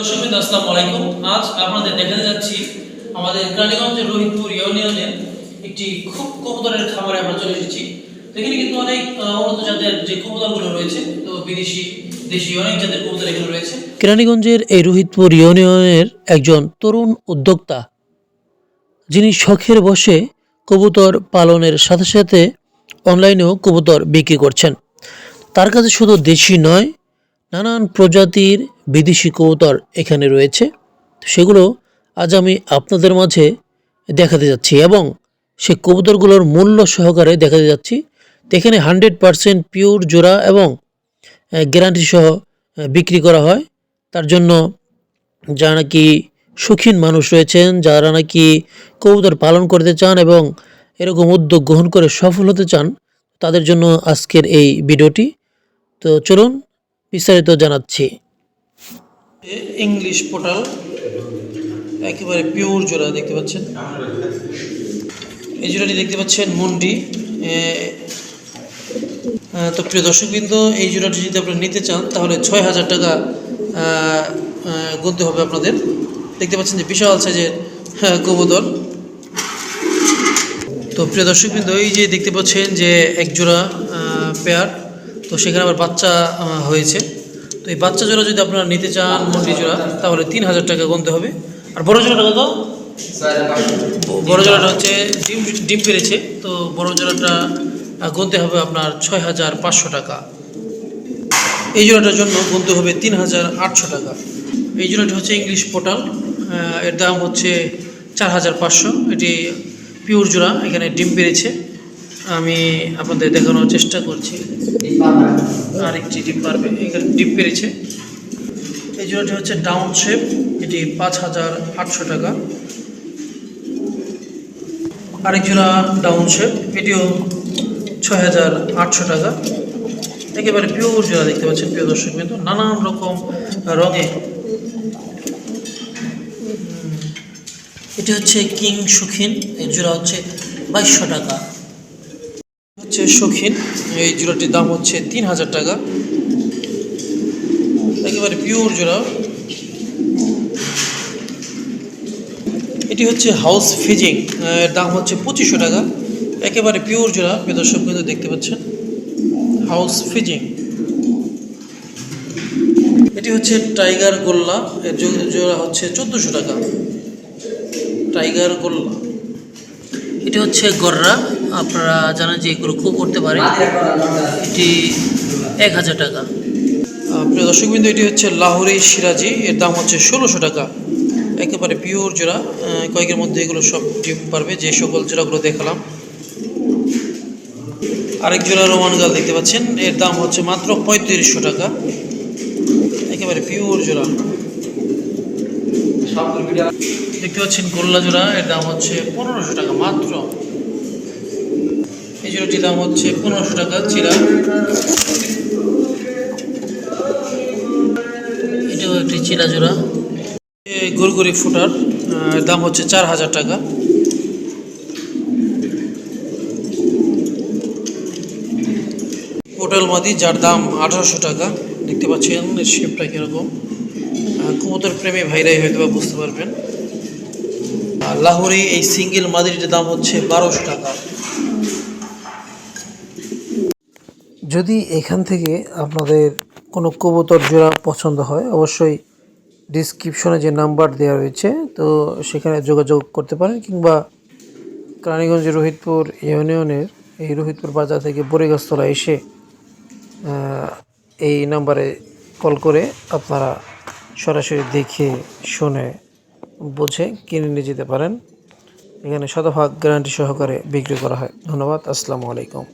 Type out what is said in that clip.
আসসালামু আলাইকুম। আজ আপনাদের দেখাতে যাচ্ছি আমাদের কালীগঞ্জের ইউনিয়নের একটি খুব আমরা চলে এসেছি। এখানে কিন্তু অনেক উন্নত জাতের যে কবুতরগুলো রয়েছে, তো বিদেশি কেরানীগঞ্জের এই রোহিতপুর ইউনিয়নের একজন তরুণ উদ্যোক্তা, যিনি শখের বসে কবুতর পালনের সাথে সাথে অনলাইনেও কবুতর বিক্রি করছেন। তার কাছে শুধু দেশি নয় নানান প্রজাতির বিদেশি কবুতর এখানে রয়েছে। সেগুলো আজ আমি আপনাদের মাঝে দেখাতে যাচ্ছি এবং সে কবুতরগুলোর মূল্য সহকারে দেখাতে যাচ্ছি। এখানে হান্ড্রেড পারসেন্ট পিওর জোড়া এবং গ্যারান্টি সহ বিক্রি করা হয়। তার জন্য যারা নাকি সুখীন মানুষ রয়েছেন, যারা নাকি কবুতর পালন করতে চান এবং এরকম উদ্যোগ গ্রহণ করে সফল হতে চান, তাদের জন্য আজকের এই ভিডিওটি। তো চলুন বিস্তারিত জানাচ্ছি। ইংলিশ পোর্টাল একেবারে পিওর জোড়া দেখতে পাচ্ছেন। এই জোড়াটি দেখতে পাচ্ছেন মন্ডি। তো প্রিয় দর্শকবৃন্দ এই জোড়াটি যদি আপনারা নিতে চান তাহলে ছয় হাজার টাকা গুনতে হবে আপনাদের। দেখতে পাচ্ছেন যে বিশাল সাইজের হ্যাঁ, কবুতর। তো প্রিয় দর্শকবৃন্দ এই যে দেখতে পাচ্ছেন যে এক জোড়া পেয়ার তো সেখানে আবার বাচ্চা হয়েছে। তো এই বাচ্চা জোড়া যদি আপনারা নিতে চান মন্ডি জোড়া, তাহলে তিন হাজার টাকা গুনতে হবে। আর বড় জোড়াটা কত? বড় জোড়াটা হচ্ছে ডিম ডিম পেরেছে। তো বড় জোড়াটা গুনতে হবে আপনার ছয় হাজার পাঁচশো টাকা। এই জোড়াটার জন্য গুনতে হবে তিন হাজার আটশো টাকা। এই জোড়াটি হচ্ছে ইংলিশ পোর্টাল এর দাম হচ্ছে চার হাজার পাঁচশো। এটি পিওর জোড়া, এখানে ডিম পেরেছে। আমি আপনাদের দেখানোর চেষ্টা করছি। আরেকটি ডিপ পারবে এখানে ডিপ পেরেছে। এই জোড়াটি হচ্ছে ডাউন শেপ। এটি পাঁচ হাজার আটশো টাকা। আরেক জোড়া ডাউন শেপ। এটিও ছয় হাজার আটশো টাকা। একেবারে পিওর জোড়া দেখতে পাচ্ছেন, প্রিয় দর্শক কিন্তু নানান রকম রঙে। এটি হচ্ছে কিং সুখিন। এর জোড়া হচ্ছে বাইশশো টাকা। হচ্ছে সুখিন এই জোড়াটির দাম হচ্ছে তিন হাজার টাকা। একেবারে পিওর জোড়া। এটি হচ্ছে হাউস ফিজিং এর দাম হচ্ছে পঁচিশশো টাকা। একেবারে পিওর জোড়া দর্শক কিন্তু দেখতে পাচ্ছেন। হাউস ফিজিং এটি হচ্ছে টাইগার গোল্লা, এর জোড়া হচ্ছে চোদ্দোশো টাকা। টাইগার গোল্লা। এটি হচ্ছে গররা। আপনারা জানেন যে এগুলো খুব করতে পারে। এটি এক হাজার টাকা। প্রিয় দর্শকবৃন্দ, এটি হচ্ছে লাহোরি সিরাজি। এর দাম হচ্ছে ষোলোশো টাকা। একেবারে পিওর জোড়া। কয়েকের মধ্যে এগুলো সব ডিম পারবে, যে সকল জোড়াগুলো দেখালাম। আরেক জোড়া রোমান গাল দেখতে পাচ্ছেন। এর দাম হচ্ছে মাত্র পঁয়ত্রিশশো টাকা। একেবারে পিওর জোড়া। দেখতে পাচ্ছেন গোল্লা জোড়া। এর দাম হচ্ছে পনেরোশো টাকা মাত্র। এই জোড়াটির দাম হচ্ছে পনেরোশো টাকা চিরা। এটাও একটি চিরা জোড়া। গুরগুরি ফুটার দাম হচ্ছে চার হাজার টাকা। পোটাল মাদি যার দাম আঠারোশো টাকা। দেখতে পাচ্ছেন শেপটা কীরকম। আহ, কবুতর প্রেমী ভাইরাই হয়তো বা বুঝতে পারবেন। লাহোরি এই সিঙ্গেল মাদিরিটার দাম হচ্ছে বারোশো টাকা। যদি এখান থেকে আপনাদের কোনো কবুতর জোড়া পছন্দ হয়, অবশ্যই ডিসক্রিপশনে যে নাম্বার দেওয়া রয়েছে, তো সেখানে যোগাযোগ করতে পারেন কিংবা রানীগঞ্জ রোহিতপুর ইউনিয়নের এই রোহিতপুর বাজার থেকে বরিগাছতলা এসে এই নাম্বারে কল করে আপনারা সরাসরি দেখে শুনে বুঝে কিনে নিয়ে যেতে পারেন। এখানে শতভাগ গ্যারান্টি সহকারে বিক্রি করা হয়। ধন্যবাদ। আসসালামু আলাইকুম।